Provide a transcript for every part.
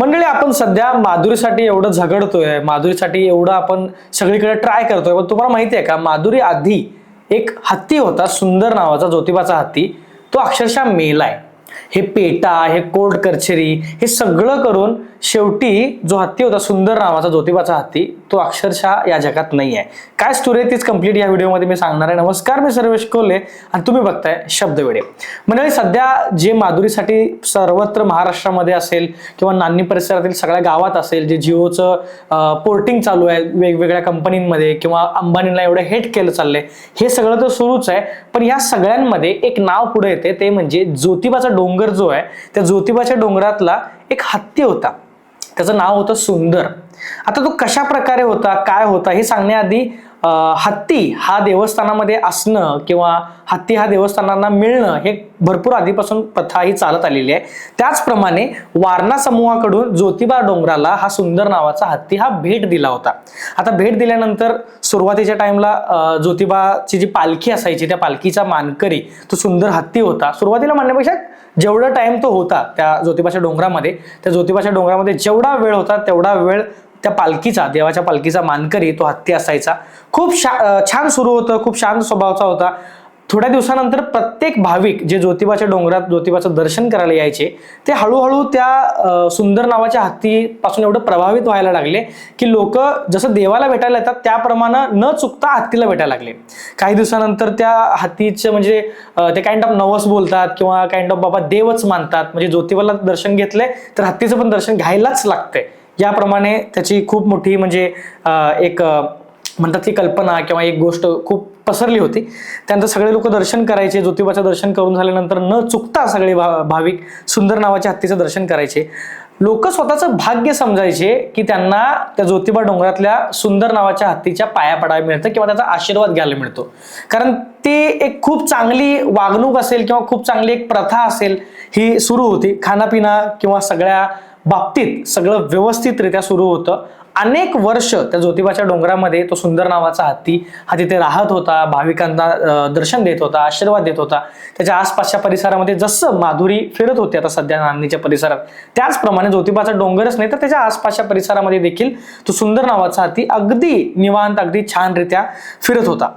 मंडळी आपण सध्या माधुरीसाठी एवढं झगडतोय माधुरीसाठी एवढं आपण सगळीकडे ट्राय करतोय पण तुम्हाला माहिती आहे का माधुरी आधी एक हत्ती होता सुंदर नावाचा ज्योतिबाचा हत्ती. तो अक्षरशः मेलाय हे पेटा हे कोर्ट कचेरी हे सगळं करून शेवटी जो हत्ती होता सुंदर नावाचा ज्योतिबाचा हत्ती तो अक्षरशः या जगात नाही आहे काय स्टोरी आहे तीच कंप्लीट या व्हिडिओमध्ये मी सांगणार आहे. नमस्कार मी सर्वेश कोल्हे आणि तुम्ही बघताय शब्द वेळे मंडळी सध्या जे माधुरीसाठी सर्वत्र महाराष्ट्रामध्ये असेल किंवा नान्नी परिसरातील सगळ्या गावात असेल जे जिओचं पोर्टिंग चालू आहे वेगवेगळ्या कंपनींमध्ये किंवा अंबानीला एवढं हेट केलं चाललंय हे सगळं तर सुरूच आहे. पण या सगळ्यांमध्ये एक नाव पुढे येते ते म्हणजे ज्योतिबाचा डोंगर जो आहे त्या ज्योतिबाच्या डोंगरातला एक हत्ती होता. त्याचं नाव होतं सुंदर. आता तो कशा प्रकारे होता काय होता हे सांगण्याआधी हत्ती हा देवस्थानामध्ये असणं किंवा हत्ती हा देवस्थानांना मिळणं हे भरपूर आधीपासून प्रथा ही चालत आलेली आहे. त्याचप्रमाणे वारणा समूहाकडून ज्योतिबा डोंगराला हा सुंदर नावाचा हत्ती हा भेट दिला होता. आता भेट दिल्यानंतर सुरुवातीच्या टाइमला ज्योतिबाची जी पालखी असायची त्या पालखीचा मानकरी तो सुंदर हत्ती होता. सुरुवातीला म्हणण्यापेक्षा जेवढा टाइम तो होता त्या ज्योतिबाच्या डोंगरामध्ये त्या ज्योतिबाच्या डोंगरामध्ये जेवढा वेळ होता तेवढा वेळ त्या पालखीचा देवाच्या पालखीचा मानकरी तो हत्ती असायचा. खूप शा छान सुरू होतं खूप शांत स्वभावाचा होता. थोड्या दिवसानंतर प्रत्येक भाविक जे ज्योतिबाच्या डोंगरात ज्योतिबाचं दर्शन करायला यायचे ते हळूहळू त्या सुंदर नावाच्या हत्तीपासून एवढं प्रभावित व्हायला लागले की लोक जसं देवाला भेटायला येतात त्याप्रमाणे न चुकता हत्तीला भेटायला लागले. काही दिवसानंतर त्या हत्तीचं म्हणजे ते काइंड ऑफ नवस बोलतात किंवा काइंड ऑफ बाबा देवच मानतात. म्हणजे ज्योतिबाला दर्शन घेतले तर हत्तीचं पण दर्शन घ्यायलाच लागतंय. याप्रमाणे त्याची खूप मोठी म्हणजे एक म्हणतात की कल्पना किंवा एक गोष्ट खूप पसरली होती. त्यानंतर सगळे लोक दर्शन करायचे ज्योतिबाचं दर्शन करून झाल्यानंतर न चुकता सगळे भा भाविक सुंदर नावाच्या हत्तीचं दर्शन करायचे. लोक स्वतःचं भाग्य समजायचे की त्यांना त्या ज्योतिबा डोंगरातल्या सुंदर नावाच्या हत्तीच्या पाया पडायला मिळतं किंवा त्याचा आशीर्वाद घ्यायला मिळतो. कारण ती एक खूप चांगली वागणूक असेल किंवा खूप चांगली एक प्रथा असेल ही सुरू होती. खानापिना किंवा सगळ्या बाबतीत सगळं व्यवस्थितरित्या सुरू होतं. अनेक वर्ष त्या ज्योतिबाच्या डोंगरामध्ये तो सुंदर नावाचा हत्ती हा तिथे राहत होता भाविकांना दर्शन देत होता आशीर्वाद देत होता. त्याच्या आसपासच्या परिसरामध्ये जसं माधुरी फिरत होती आता सध्या नांदणीच्या परिसरात त्याचप्रमाणे ज्योतिबाचा डोंगरच नाही तर त्याच्या आसपासच्या परिसरामध्ये देखील तो सुंदर नावाचा हत्ती अगदी निवांत अगदी छानरित्या फिरत होता.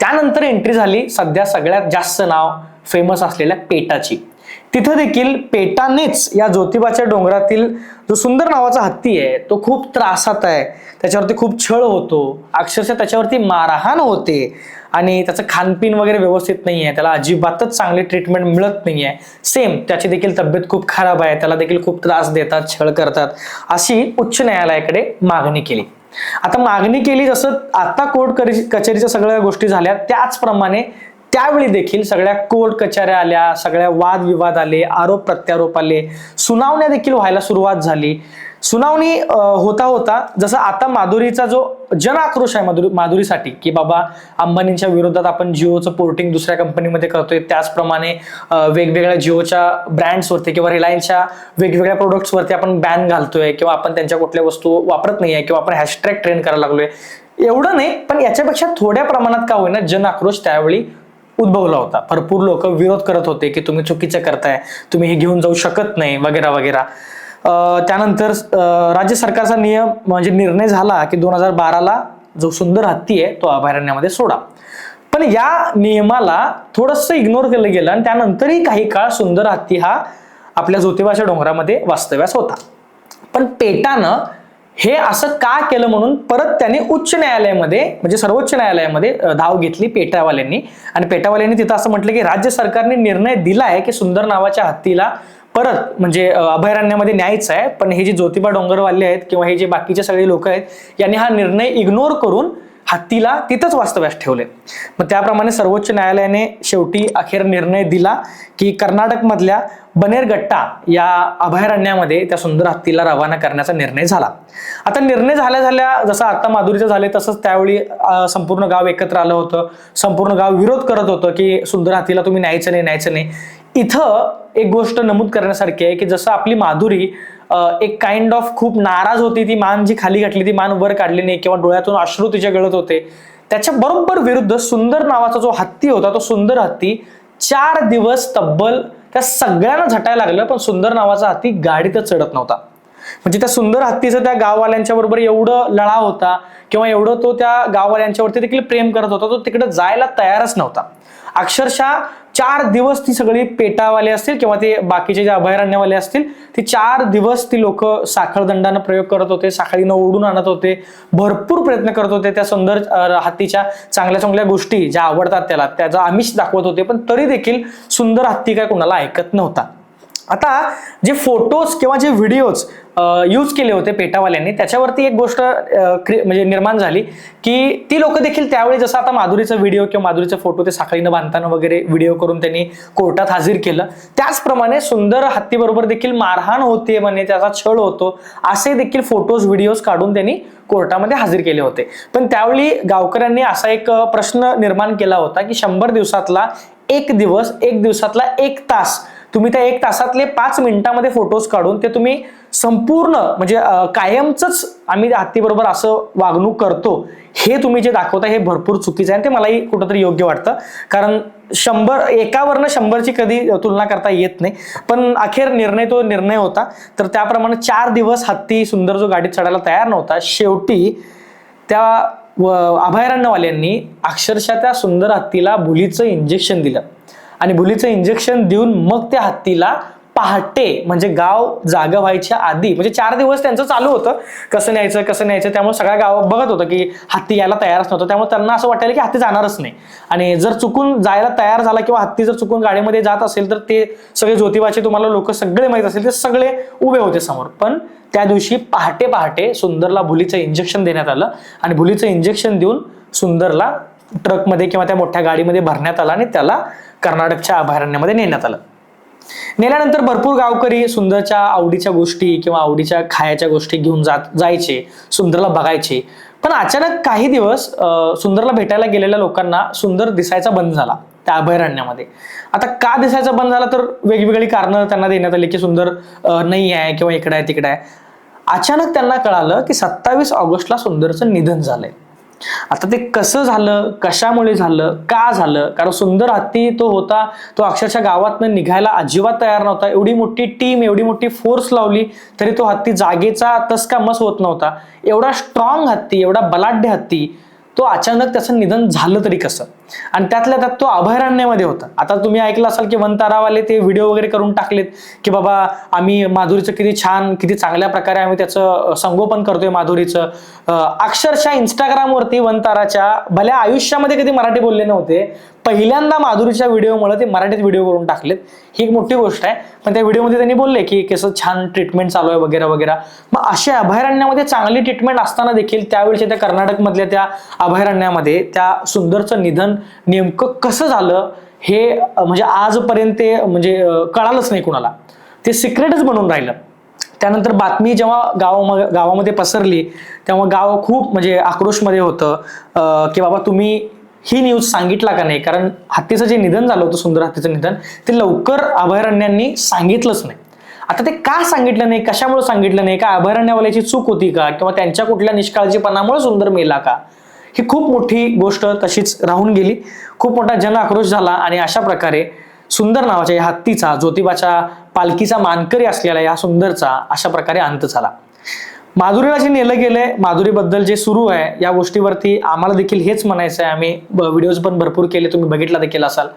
त्यानंतर एंट्री झाली सध्या सगळ्यात जास्त नाव फेमस असलेल्या पेटाची. तिथं देखील पेटानेच या ज्योतिबाच्या डोंगरातील जो सुंदर नावाचा हत्ती आहे तो खूप त्रासात आहे. त्याच्यावरती खूप छळ होतो. अक्षरशः त्याच्यावरती मारहाण होते. आणि त्याचं खानपिन वगैरे व्यवस्थित नाही आहे त्याला अजिबातच चांगली ट्रीटमेंट मिळत नाही आहे सेम त्याची देखील तब्येत खूप खराब आहे. त्याला देखील खूप त्रास देतात छळ करतात. अशी उच्च न्यायालयाकडे मागणी केली. आता मागणी केली जसं आता कोर्ट कचेरीच्या सगळ्या गोष्टी झाल्या त्याचप्रमाणे त्यावेळी देखील सगळ्या कोर्ट कचऱ्या आल्या सगळ्या वादविवाद आले आरोप प्रत्यारोप आले. सुनावण्या देखील व्हायला सुरुवात झाली. सुनावणी होता होता जसं आता माधुरीचा जो जन आक्रोश आहे माधुरी माधुरीसाठी की बाबा अंबानींच्या विरोधात आपण जिओचं पोर्टिंग दुसऱ्या कंपनीमध्ये करतोय त्याचप्रमाणे वेगवेगळ्या जिओच्या ब्रँड्सवरती किंवा रिलायन्सच्या वेगवेगळ्या प्रोडक्ट्सवरती आपण बॅन घालतोय किंवा आपण त्यांच्या कुठल्या वस्तू वापरत नाही आहे किंवा आपण हॅशटॅग ट्रेन करायला लागलोय. एवढं नाही पण याच्यापेक्षा थोड्या प्रमाणात का होईना जन आक्रोश त्यावेळी उद्भवला होता. भरपूर लोक विरोध करत होते की तुम्ही चुकीचं करताय तुम्ही हे घेऊन जाऊ शकत नाही वगैरे वगैरे. त्यानंतर राज्य सरकारचा नियम म्हणजे निर्णय झाला की दोन हजार बाराला जो सुंदर हत्ती आहे तो अभयारण्यामध्ये सोडा. पण या नियमाला थोडंसं इग्नोर केलं गेलं आणि त्यानंतरही काही काळ सुंदर हत्ती हा आपल्या ज्योतिबाच्या डोंगरामध्ये वास्तव्यास होता. पण पेटानं हे असं का केलं म्हणून परत त्याने उच्च न्यायालयामध्ये म्हणजे सर्वोच्च न्यायालयामध्ये धाव घेतली पेटावाल्यांनी. आणि पेटावाल्यांनी तिथं असं म्हटलं की राज्य सरकारने निर्णय दिलाय की सुंदर नावाच्या हत्तीला परत म्हणजे अभयारण्यामध्ये न्यायचं आहे. पण हे जे ज्योतिबा डोंगरवाले आहेत किंवा हे जे बाकीचे सगळे लोक आहेत यांनी हा निर्णय इग्नोर करून हत्तीला तिथंच वास्तव्यास ठेवले. मग त्याप्रमाणे सर्वोच्च न्यायालयाने शेवटी अखेर निर्णय दिला की कर्नाटकमधल्या बनेरगट्टा या अभयारण्यामध्ये त्या सुंदर हत्तीला रवाना करण्याचा निर्णय झाला. आता निर्णय झाल्या झाल्या जसं आता माधुरीचं झाले तसंच त्यावेळी संपूर्ण गाव एकत्र आलं होतं. संपूर्ण गाव विरोध करत होतं की सुंदर हत्तीला तुम्ही न्यायचं नाही न्यायचं नाही. इथं एक गोष्ट नमूद करण्यासारखी आहे की जसं आपली माधुरी एक काइंड ऑफ खूप नाराज होती ती मान जी खाली घातली ती मान वर काढली नाही किंवा डोळ्यातून अश्रू तिच्या गळत होते. त्याच्या बरोबर विरुद्ध सुंदर नावाचा जो हत्ती होता तो सुंदर हत्ती चार दिवस तब्बल त्या सगळ्यांना झटायला लागलं पण सुंदर नावाचा हत्ती गाडीतच चढत नव्हता. म्हणजे त्या सुंदर हत्तीचं त्या गाववाल्यांच्या बरोबर एवढं लढा होता किंवा एवढं तो त्या गाववाल्यांच्यावरती देखील प्रेम करत होता तो तिकडे जायला तयारच नव्हता. अक्षरशः चार दिवस ती सगळी पेटावाले असतील किंवा ते बाकीचे जे अभयारण्यवाले असतील ती चार दिवस ती लोक साखळदंडानं प्रयोग करत होते साखळीनं ओढून आणत होते भरपूर प्रयत्न करत होते त्या सुंदर हत्तीच्या चांगल्या चांगल्या गोष्टी ज्या आवडतात त्याला त्याचा आमिष दाखवत होते पण तरी देखील सुंदर हत्ती काय कोणाला ऐकत नव्हता. आता जे फोटोज किंवा जे व्हिडिओज यूज केले होते पेटावाल्यांनी त्याच्यावरती एक गोष्ट म्हणजे निर्माण झाली की ती लोक देखील त्यावेळी जसं आता माधुरीचा व्हिडिओ किंवा माधुरीचे फोटो ते साखळीनं बांधताना वगैरे व्हिडिओ करून त्यांनी कोर्टात हजर केलं. त्याचप्रमाणे सुंदर हत्तीबरोबर देखील मारहाण होते म्हणे त्याचा छळ होतो असे देखील फोटोज व्हिडिओज काढून त्यांनी कोर्टामध्ये हजर केले होते. पण त्यावेळी गावकऱ्यांनी असा एक प्रश्न निर्माण केला होता की शंभर दिवसातला एक दिवस एक दिवसातला एक तास तुम्ही त्या एक तासातले पाच मिनिटामध्ये फोटोज काढून ते तुम्ही संपूर्ण म्हणजे कायमचंच आम्ही हत्तीबरोबर असं वागणूक करतो हे तुम्ही जे दाखवता हे भरपूर चुकीचं आहे आणि ते मलाही कुठंतरी योग्य वाटतं. कारण शंभर एकावरनं शंभरची कधी तुलना करता येत नाही. पण अखेर निर्णय तो निर्णय होता. तर त्याप्रमाणे चार दिवस हत्ती सुंदर जो गाडीत चढायला तयार नव्हता शेवटी त्या व- अभयारण्यवाल्यांनी अक्षरशः त्या सुंदर हत्तीला भुलीचं इंजेक्शन दिलं. आणि भुलीचं इंजेक्शन देऊन मग त्या हत्तीला पहाटे म्हणजे गाव जागा व्हायच्या आधी म्हणजे चार दिवस त्यांचं चालू होतं. कसं न्यायचं कसं न्यायचं त्यामुळे सगळ्या गाव बघत होतं की हत्ती यायला तयारच नव्हतं. त्यामुळे त्यांना असं वाटायला की हत्ती जाणारच नाही. आणि जर चुकून जायला तयार झाला किंवा हत्ती जर चुकून गाडीमध्ये जात असेल तर ते सगळे ज्योतिबाचे तुम्हाला लोक सगळे माहीत असेल ते सगळे उभे होते समोर. पण त्या दिवशी पहाटे पहाटे सुंदरला भुलीचं इंजेक्शन देण्यात आलं. आणि भुलीचं इंजेक्शन देऊन सुंदरला ट्रकमध्ये किंवा त्या मोठ्या गाडीमध्ये भरण्यात आला आणि त्याला कर्नाटकच्या अभयारण्यामध्ये नेण्यात आलं. नेल्यानंतर भरपूर गावकरी सुंदरच्या आवडीच्या गोष्टी किंवा आवडीच्या खायच्या गोष्टी घेऊन जात जायचे सुंदरला बघायचे. पण अचानक काही दिवस सुंदरला भेटायला गेलेल्या लोकांना सुंदर दिसायचा बंद झाला त्या अभयारण्यामध्ये आता का दिसायचा बंद झाला? तर वेगवेगळी कारणं त्यांना देण्यात आली की सुंदर नाही आहे किंवा इकडे आहे तिकडे आहे. अचानक त्यांना कळालं की सत्तावीस ऑगस्टला सुंदरचं निधन झालंय. आता ते कसं झालं कशामुळे झालं का झालं? कारण सुंदर हत्ती तो होता तो अक्षरशः गावातनं निघायला अजिबात तयार नव्हता. एवढी मोठी टीम एवढी मोठी फोर्स लावली तरी तो हत्ती जागेचा तसका मस होत नव्हता. एवढा स्ट्रॉंग हत्ती एवढा बलाढ्य हत्ती तो अचानक त्याचं निधन झालं तरी कसं? आणि त्यातल्या त्यात तो अभयारण्यामध्ये होता. आता तुम्ही ऐकलं असाल की वनतारावाले ते व्हिडिओ वगैरे करून टाकलेत की बाबा आम्ही माधुरीचं किती छान किती चांगल्या प्रकारे आम्ही त्याचं संगोपन करतोय माधुरीचं. अक्षरशः इंस्टाग्रामवरती वनताराच्या भल्या आयुष्यामध्ये कधी मराठी बोलले नव्हते. पहिल्यांदा माधुरीच्या व्हिडिओमुळे ते मराठीत व्हिडिओ करून टाकलेत. ही एक मोठी गोष्ट आहे. पण त्या व्हिडिओमध्ये त्यांनी बोलले की कसं छान ट्रीटमेंट चालू आहे वगैरे वगैरे. मग अशा अभयारण्यामध्ये चांगली ट्रीटमेंट असताना देखील त्यावेळेच्या त्या कर्नाटकमधल्या त्या अभयारण्यामध्ये त्या सुंदरचं निधन नेमकं कसं झालं हे म्हणजे आजपर्यंत ते म्हणजे कळालंच नाही कुणाला. ते सिक्रेटच बनून राहिलं. त्यानंतर बातमी जेव्हा गावाम गावामध्ये पसरली तेव्हा गाव खूप म्हणजे आक्रोशमध्ये होतं की बाबा तुम्ही ही न्यूज सांगितला का नाही? कारण हत्तीचं जे निधन झालं होतं सुंदर हत्तीचं निधन ते लवकर अभयारण्यांनी सांगितलंच नाही. आता ते का सांगितलं नाही? कशामुळे सांगितलं नाही? का अभयारण्यवाल्याची चूक होती का? किंवा त्यांच्या कुठल्या निष्काळजीपणामुळे सुंदर मेला का? ही खूप मोठी गोष्ट तशीच राहून गेली. खूप मोठा जन आक्रोश झाला आणि अशा प्रकारे सुंदर नावाच्या या हत्तीचा ज्योतिबाच्या पालखीचा मानकरी असलेला या सुंदरचा अशा प्रकारे अंत झाला. माधुरीला जे नेलं गेलंय माधुरीबद्दल जे सुरू आहे या गोष्टीवरती आम्हाला देखील हेच म्हणायचं आहे आम्ही व्हिडिओज पण भरपूर केले तुम्ही बघितला देखील असाल.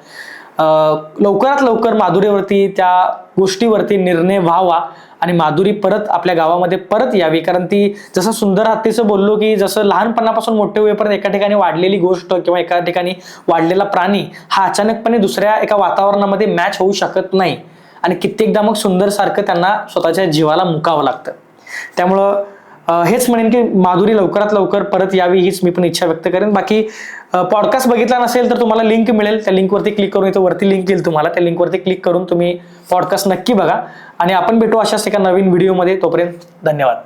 लवकरात लवकर माधुरीवरती त्या गोष्टीवरती निर्णय व्हावा आणि माधुरी परत आपल्या गावामध्ये परत यावी. कारण ती जसं सुंदर हत्तीचं बोललो की जसं लहानपणापासून मोठे होईपर्यंत एका ठिकाणी वाढलेली गोष्ट किंवा एका ठिकाणी वाढलेला प्राणी हा अचानकपणे दुसऱ्या एका वातावरणामध्ये मॅच होऊ शकत नाही. आणि कित्येकदा मग सुंदर सारखं त्यांना स्वतःच्या जीवाला मुकावं लागतं. त्यामुळं हेच म्हणेन की माधुरी लवकरात लवकर परत यावी हीच मी पण इच्छा व्यक्त करेन. बाकी पॉडकास्ट बघितला नसेल तर तुम्हाला लिंक मिळेल. त्या लिंकवरती क्लिक करून इथं वरती लिंक येईल तुम्हाला. त्या लिंकवरती क्लिक करून तुम्ही पॉडकास्ट नक्की बघा. आणि आपण भेटू अशाच एका नवीन व्हिडिओमध्ये तोपर्यंत धन्यवाद.